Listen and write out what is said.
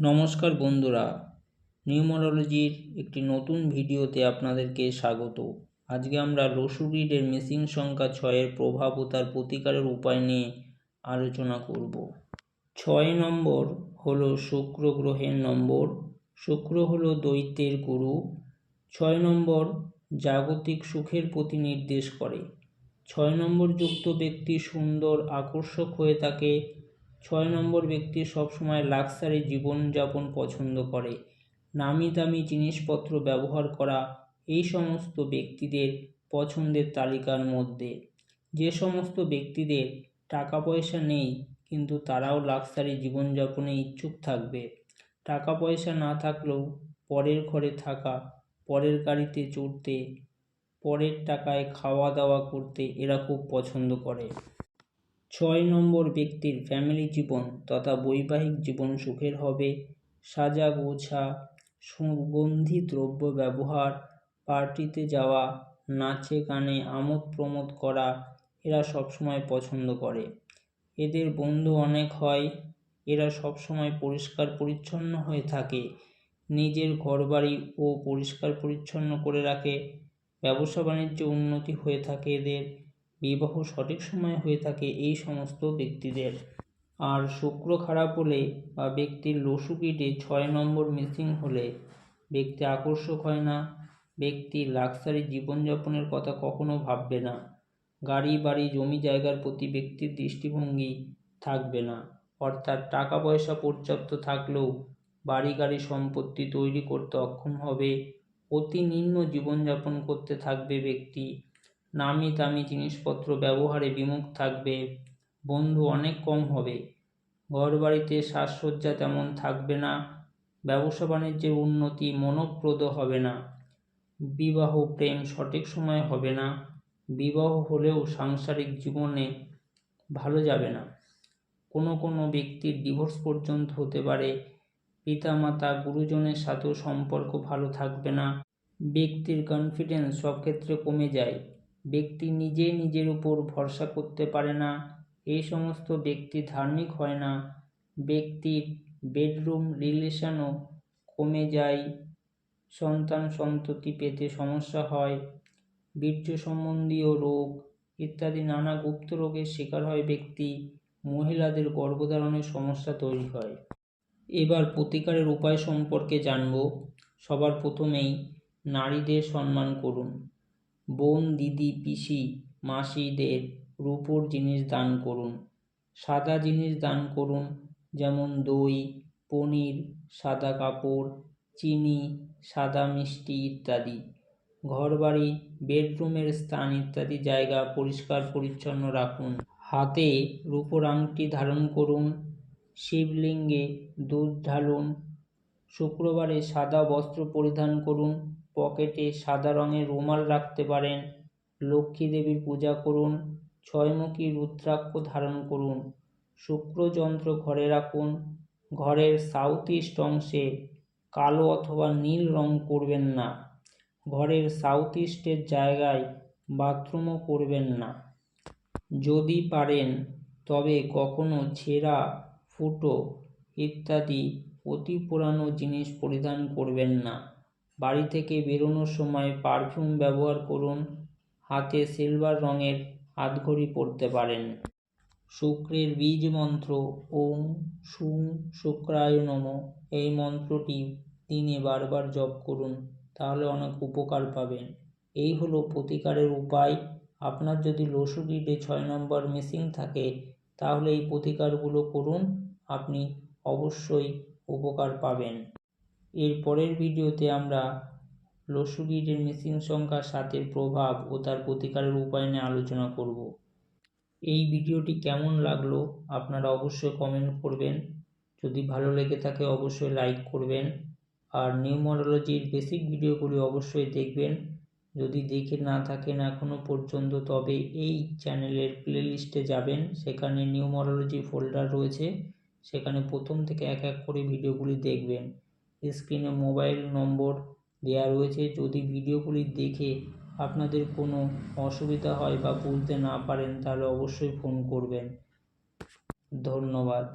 নমস্কার বন্ধুরা, নিউমোরোলজির একটি নতুন ভিডিওতে আপনাদেরকে স্বাগত। আজকে আমরা লসুরিডের মিসিং সংখ্যা ছয়ের প্রভাব ও তার প্রতিকারের উপায় নিয়ে আলোচনা করব। ছয় নম্বর হলো শুক্র গ্রহের নম্বর। শুক্র হলো দৈত্যের গুরু। ছয় নম্বর জাগতিক সুখের প্রতি নির্দেশ করে। ছয় নম্বর যুক্ত ব্যক্তি সুন্দর, আকর্ষক হয়ে থাকে। ছয় নম্বর ব্যক্তি সবসময় লাক্সারি জীবনযাপন পছন্দ করে। নামি দামি জিনিসপত্র ব্যবহার করা এই সমস্ত ব্যক্তিদের পছন্দের তালিকার মধ্যে। যে সমস্ত ব্যক্তিদের টাকা পয়সা নেই, কিন্তু তারাও লাক্সারি জীবনযাপনে ইচ্ছুক থাকবে। টাকা পয়সা না থাকলেও পরের ঘরে থাকা, পরের গাড়িতে চড়তে, পরের টাকায় খাওয়া দাওয়া করতে এরা খুব পছন্দ করে। ছয় নম্বর ব্যক্তির ফ্যামিলি জীবন তথা বৈবাহিক জীবন সুখের হবে। সাজা গোছা, সুগন্ধি দ্রব্য ব্যবহার, পার্টিতে যাওয়া, নাচে গানে আমোদ প্রমোদ করা, এরা সবসময় পছন্দ করে। এদের বন্ধু অনেক হয়, এরা সবসময় পরিষ্কার পরিচ্ছন্ন হয়ে থাকে, নিজের ঘরবাড়ি ও পরিষ্কার পরিচ্ছন্ন করে রাখে ব্যবসা বাণিজ্য উন্নতি হয়ে থাকে এদের বিবাহ সঠিক সময়ে হয়ে থাকে এই সমস্ত ব্যক্তিদের। আর শুক্র খারাপ হলে বা ব্যক্তির লসুকিটে ছয় নম্বর মিসিং হলে ব্যক্তি আকর্ষক হয় না। ব্যক্তি লাক্সারি জীবনযাপনের কথা কখনো ভাববে না। গাড়ি, বাড়ি, জমি জায়গার প্রতি ব্যক্তির দৃষ্টিভঙ্গি থাকবে না। অর্থাৎ টাকা পয়সা পর্যাপ্ত থাকলেও বাড়ি গাড়ি সম্পত্তি তৈরি করতে অক্ষম হবে। অতি নিম্ন জীবনযাপন করতে থাকবে ব্যক্তি। নামি দামি জিনিসপত্র ব্যবহারে বিমুখ থাকবে, বন্ধু অনেক কম হবে। ঘর বাড়িতে সাজসজ্জা তেমন থাকবে না, ব্যবসা বাণিজ্যের উন্নতি মনোপ্রদ হবে না, বিবাহ প্রেম সঠিক সময়ে হবে না, বিবাহ হলেও সাংসারিক জীবনে ভালো যাবে না। কোনো কোনো ব্যক্তির ডিভোর্স পর্যন্ত হতে পারে, পিতামাতা, গুরুজনের সাথেও সম্পর্ক ভালো থাকবে না, ব্যক্তির কনফিডেন্স সব ক্ষেত্রে কমে যায়। ব্যক্তি নিজে নিজের উপর ভরসা করতে পারে না এই সমস্ত ব্যক্তি ধার্মিক হয় না। ব্যক্তির বেডরুম রিলেশনও কমে যায়, সন্তান সন্ততি পেতে সমস্যা হয়, বীর্য সম্বন্ধীয় রোগ ইত্যাদি নানা গুপ্ত রোগের শিকার হয় ব্যক্তি, মহিলাদের গর্ভধারণের সমস্যা তৈরি হয়। এবার প্রতিকারের উপায় সম্পর্কে জানব। সবার প্রথমেই নারীদের সম্মান করুন। বোন, দিদি, পিসি, মাসিদের রূপোর জিনিস দান করুন। সাদা জিনিস দান করুন, যেমন দই, পনির, সাদা কাপড়, চিনি, সাদা মিষ্টি ইত্যাদি। ঘরবাড়ি, বেডরুমের স্থান ইত্যাদি জায়গা পরিষ্কার পরিচ্ছন্ন রাখুন। হাতে রূপোর আংটি ধারণ করুন। শিবলিঙ্গে দুধ ঢালুন। শুক্রবারে সাদা বস্ত্র পরিধান করুন, পকেটে সাদা রঙের রুমাল রাখতে পারেন, লক্ষ্মী দেবীর পূজা করুন, ছয়মুখী রুদ্রাক্ষ ধারণ করুন শুক্রযন্ত্র ঘরে রাখুন, ঘরের সাউথ ইস্ট অংশে কালো অথবা নীল রং করবেন না, ঘরের সাউথ ইস্টের জায়গায় বাথরুমও করবেন না। যদি পারেন, তবে কখনো ছেঁড়া, ফুটো ইত্যাদি অতি পুরানো জিনিস পরিধান করবেন না। বাড়ি থেকে বেরোনোর সময় পারফিউম ব্যবহার করুন। হাতে সিলভার রঙের হাতঘড়ি পরতে পারেন। শুক্রের বীজ মন্ত্র, ওম সুং শুক্রায় নম, এই মন্ত্রটি দিনে বারবার জপ করুন, তাহলে অনেক উপকার পাবেন। এই হলো প্রতিকারের উপায়। আপনার যদি লসুগিডে ছয় নম্বর মিসিং থাকে, তাহলে এই প্রতিকারগুলো করুন। আপনি অবশ্যই উপকার পাবেন। এর পরের ভিডিওতে আমরা লসুগিডের মিসিং সংখ্যা সাতের প্রভাব ও তার প্রতিকারের উপায় নিয়ে আলোচনা করব। এই ভিডিওটি কেমন লাগল আপনারা অবশ্যই কমেন্ট করবেন। যদি ভালো লেগে থাকে অবশ্যই লাইক করবেন। আর নিউমোরোলজির বেসিক ভিডিওগুলি অবশ্যই দেখবেন। যদি দেখে না থাকেন এখনও পর্যন্ত তবে এই চ্যানেলের প্লেলিস্টে যাবেন। সেখানে নিউমোরোলজি ফোল্ডার রয়েছে। সেখানে প্রথম থেকে এক এক করে ভিডিওগুলি দেখবেন। স্ক্রিনে মোবাইল নম্বর দেওয়া রয়েছে। যদি ভিডিওগুলি দেখে আপনাদের কোনো অসুবিধা হয় বা বুঝতে না পারেন, তাহলে অবশ্যই ফোন করবেন। ধন্যবাদ।